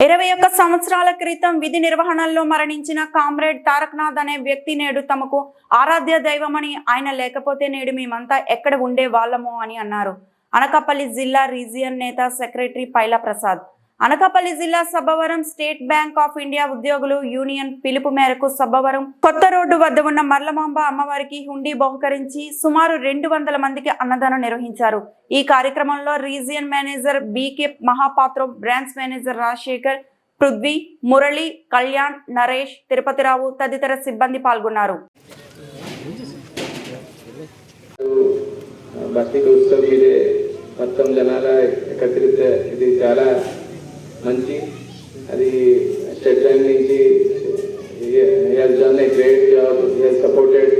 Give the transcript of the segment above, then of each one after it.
ఇరవై ఒక్క సంవత్సరాల క్రితం విధి నిర్వహణలో మరణించిన కామ్రేడ్ తారక్నాథ్ అనే వ్యక్తి నేడు తమకు ఆరాధ్య దైవమని ఆయన లేకపోతే నేడు మేమంతా ఎక్కడ ఉండే వాళ్ళమో అని అన్నారు. అనకాపల్లి జిల్లా రీజియన్ నేత సెక్రటరీ పైలా ప్రసాద్ అనకాపల్లి జిల్లా Sabbavaram state bank of India ఉద్యోగులు యూనియన్ పిలుపు మేరకు సబ్బవరం కొత్త రోడ్డు వద్ద ఉన్న మర్లమాంబ అమ్మవారికి హుండీ బహుకరించి సుమారు రెండు వందల మందికి అన్నదానం నిర్వహించారు. ఈ కార్యక్రమంలో region manager BK Mahapatra branch manager Rajasekhar Prithvi Murali Kalyan Naresh Tirupatirao తదితర సిబ్బంది పాల్గొన్నారు. మొత్తం జనాల ఇది చాలా మంచి అది స్టేట్ బ్యాంక్ నుంచి has done a great job he has supported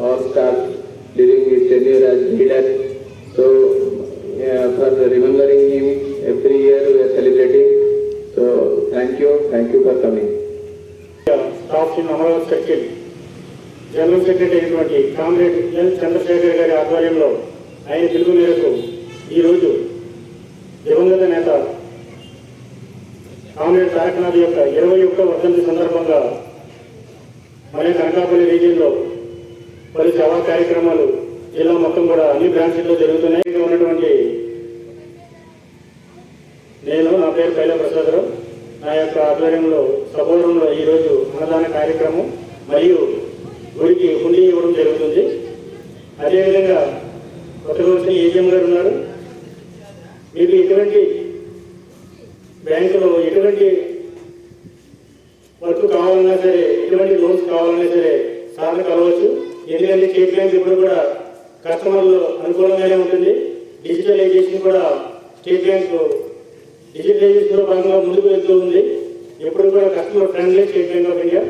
all staff during his tenure as leader so for remembering him every year we are celebrating so thank you thank you for coming staff in Amaravati circle general secretary అయినటువంటి comrade L Chandrasekhar గారి ఆధ్వర్యంలో ఆయన పిలుపు మేరకు ఈరోజు కార్యక్రమాల యొక్క ఇరవై ఒక్క వర్ధంతి సందర్భంగా మన కనకాపల్లి రీజియన్లో పలు సేవా కార్యక్రమాలు జిల్లా మొత్తం కూడా అన్ని బ్రాంచ్ల్లో జరుగుతున్నాయి. ఉన్నటువంటి నేను నా పేరు కైలా ప్రసాదరావు. నా యొక్క ఆధ్వర్యంలో సభవరంలో ఈరోజు అన్నదాన కార్యక్రమం మరియు గుడికి హుండీ ఇవ్వడం జరుగుతుంది. అదేవిధంగా కొత్త వచ్చిన ఏజిఎం గారు ఉన్నారు. మీకు ఎటువంటి బ్యాంకులో ఎటువంటి వర్క్ కావాలన్నా సరే ఎటువంటి లోన్స్ కావాలన్నా సరే సార్లు కలవచ్చు. ఎందుకంటే స్టేట్ బ్యాంక్ ఇప్పుడు కూడా కస్టమర్లు అనుకూలంగానే ఉంటుంది. డిజిటలైజేషన్ కూడా స్టేట్ బ్యాంక్ డిజిటలైజేషన్లో భాగంగా ముందుకు వెళ్తూ ఉంది. ఎప్పుడు కూడా customer friendly state bank of India.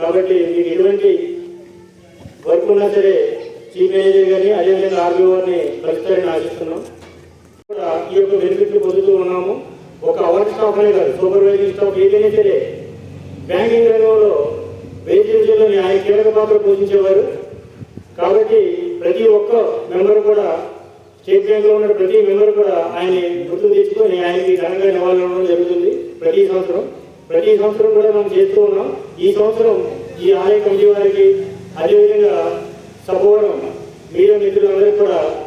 కాబట్టి మీకు ఎటువంటి వర్క్ ఉన్నా సరే చీఫ్ మేనేజర్ గారిని అదేవిధంగా ఆర్బీఓ గారిని కలుస్తారని ఆశిస్తున్నాం. కూడా ఈ యొక్క బెనిఫిట్లు పొందుతూ ఉన్నాము. ఒక అవర్ స్టాఫ్ అనే కాదు సూపర్వైజింగ్ స్టాఫ్ ఏదైనా సరే బ్యాంకింగ్ రంగంలో వేజింగ్లోని ఆయన కీలక పాత్ర పోషించేవారు. కాబట్టి ప్రతి ఒక్క మెంబర్ కూడా స్టేట్ బ్యాంక్లో ఉన్న ప్రతి మెంబర్ కూడా ఆయన గుర్తు తెచ్చుకొని ఆయనకి ఘనంగా నివాళులు జరుగుతుంది ప్రతి సంవత్సరం. ప్రతి సంవత్సరం కూడా మనం చేస్తూ ఉన్నాం. ఈ సంవత్సరం ఈ ఆలయ కమిటీ వారికి అదేవిధంగా సపోవడం మీడియా మిత్రులందరికీ కూడా